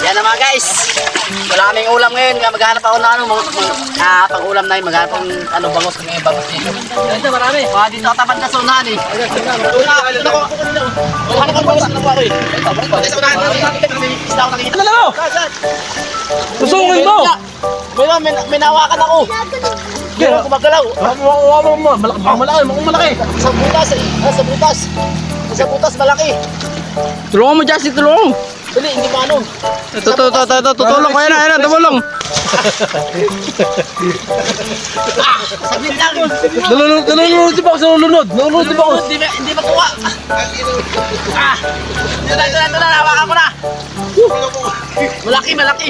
Yan na mga guys. Wala kaming ulam ngayon. Kaya maghanap ako ng ano, mga, ah, pang ulam na yun. Maghanap akong ano, bangos. May bangos dito. Dito marami. Mga dito katapat na sa unahan eh. Una, una ko. Ano ko bangos? Ano ko ako eh. Sa unahan. Ako nakikita. Ano mo? Susungin mo! May, may, may nawakan ako. Hindi ako gumagalaw. Malaki, malaki, malaki, malaki. Sa butas eh. Ah, sa butas. Sa butas malaki. Tulungan mo, Jesse, tulungan mo. Dali, hindi pa ano. Ito, ito, tutulong ko, yan na, yan na, tumulong. Saglit lang. Nalulunod, nalulunod ba ako sa nalulunod? Nalulunod ba ako? Hindi, hindi makuha. Ah! Ito na, ito na, ito na. Hawakan ko na. Malaki, malaki.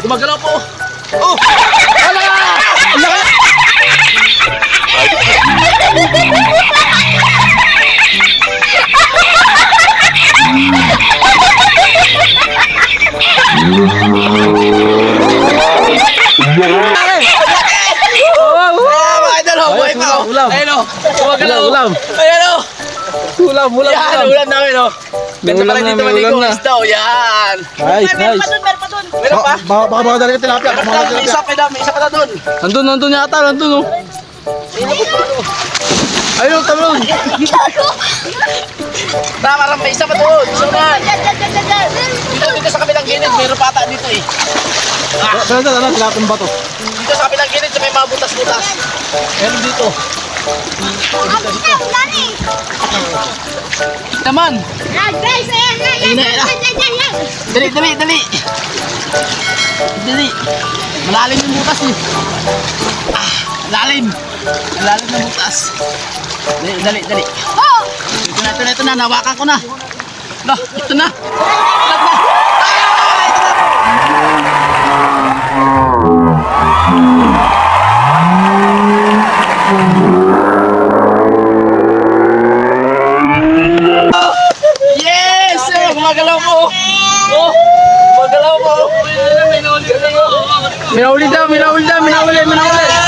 Gumagalaw po. Oh! Wala! Ulam. Ayun, oh. Gumagalaw. Ulam, ulam. Ayan, oh. Ulam, ulam, Yan, ulam. ulam namin, oh. May Ganda ulam pala na, dito maligo. na. Isda, oh. Yan. Nice, nice. Meron pa? Baka baka baka dali ka tilapia. Baka Meron pa, ka isa pa daw, may isa pa daw doon. Nandun, nandun yata, nandun oh. Ayun, talon. Tama, parang may isa pa doon. So, man. Dito, dito sa kabilang gilid, meron pa ata dito, eh. Saan saan, ano, tilapin ba to? Dito sa kabilang gilid, may mga butas-butas. Meron dito. Naman. Dali, dali, dali. Dali. Malalim yung butas eh. Ah, lalim. Lalim ng butas. Dali, dali, dali. Ito na, ito na, ito na. Nawakan ko na. No, ito na. Ito na. Ah, ito na. gumagalaw mo. Oh, oh gumagalaw mo. Minahuli daw, minahuli daw, minahuli, minahuli.